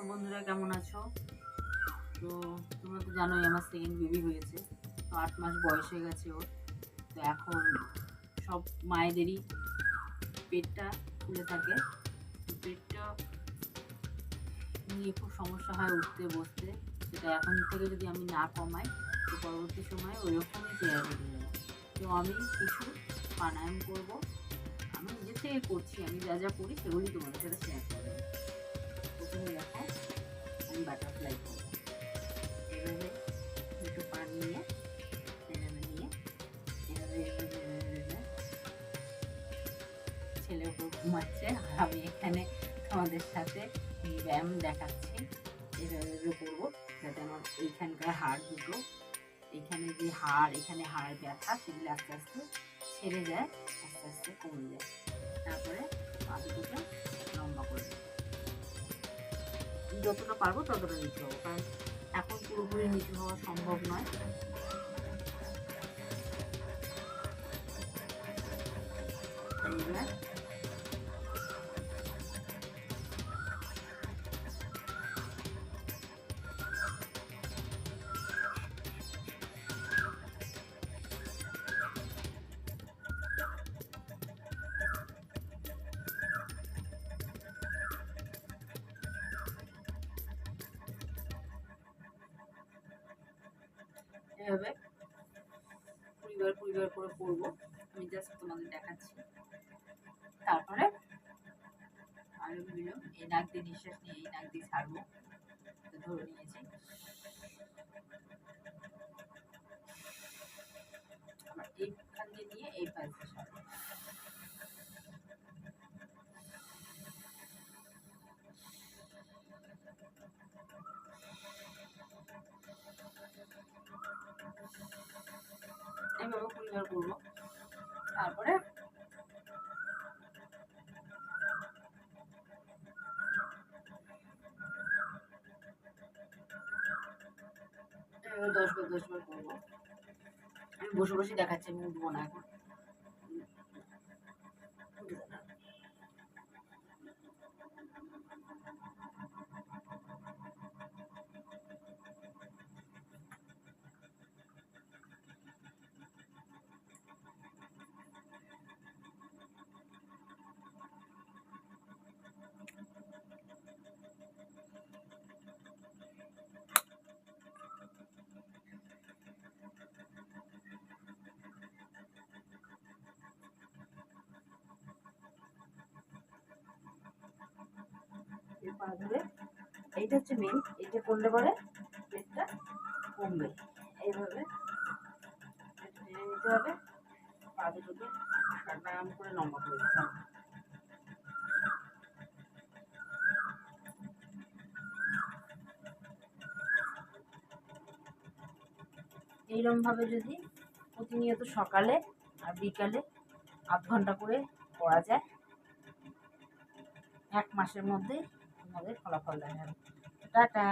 তো বন্ধুরা, কেমন আছো? তো তোমরা তো জানোই আমার সেকেন্ড বেবি হয়েছে, তো আট মাস বয়স হয়ে গেছে ওর। তো এখন সব মায়েদেরই পেটটা ফুলে থাকে। পেটটা নিয়ে খুব সমস্যা হয় উঠতে, বসতে। সেটা এখন থেকে যদি আমি না কমাই, তো পরবর্তী সময়ে ওইরকমই চেয়ার বেড়ে যাবে তো আমি কিছু প্রাণায়াম করব। আমি নিজে থেকে করছি, আমি যা যা করি সেগুলি তোমাদের সাথে শেয়ার করব। প্রথমে দেখো আমি বাটারফ্লাই করব। এভাবে দুটো পা নিয়ে, এভাবে নিয়ে, এভাবে ছেলে উপর ঘুমাচ্ছে, আর আমি এখানে তোমাদের সাথে ব্যায়াম দেখাচ্ছি। এভাবে এভাবে করব, যাতে আমার এইখানকার হাড় দুটো, এখানে যে হাড়, এখানে হাড় ব্যথা, সেগুলো আস্তে আস্তে ছেড়ে যায়, আস্তে আস্তে কমে যায়। তারপরে পা দুটোকে লম্বা করে দেবো। যতটা পারব ততটা নিতে হব কারণ এখন পুরোপুরি নিচু হওয়া সম্ভব নয়। এইবার এভাবে কুড়িবার কুড়িবার করে করব। আমি জাস্ট তোমাদের দেখাচ্ছি। তারপরে আলু বিভিন্ন এই নাক দিয়ে নিঃশ্বাস নিয়ে, এই নাক দিয়ে ছাড়বো। এইভাবে করব তারপরে এইভাবে দশ বার দশ বার করব। আমি বসে বসে দেখাচ্ছি আমি উঠবো না এখন। পা ধরে এইটা হচ্ছে মেন এইটা করলে পরে পেটটা কমবে। এইভাবে টেনে নিতে হবে পা দুটোকে প্রাণায়াম করে লম্বা করে দিতে হবে এইরকমভাবে যদি প্রতিনিয়ত সকালে আর বিকালে আধ ঘণ্টা করে করা যায়, এক মাসের মধ্যেই তোমাদের ফলাফল দেখা টাটা।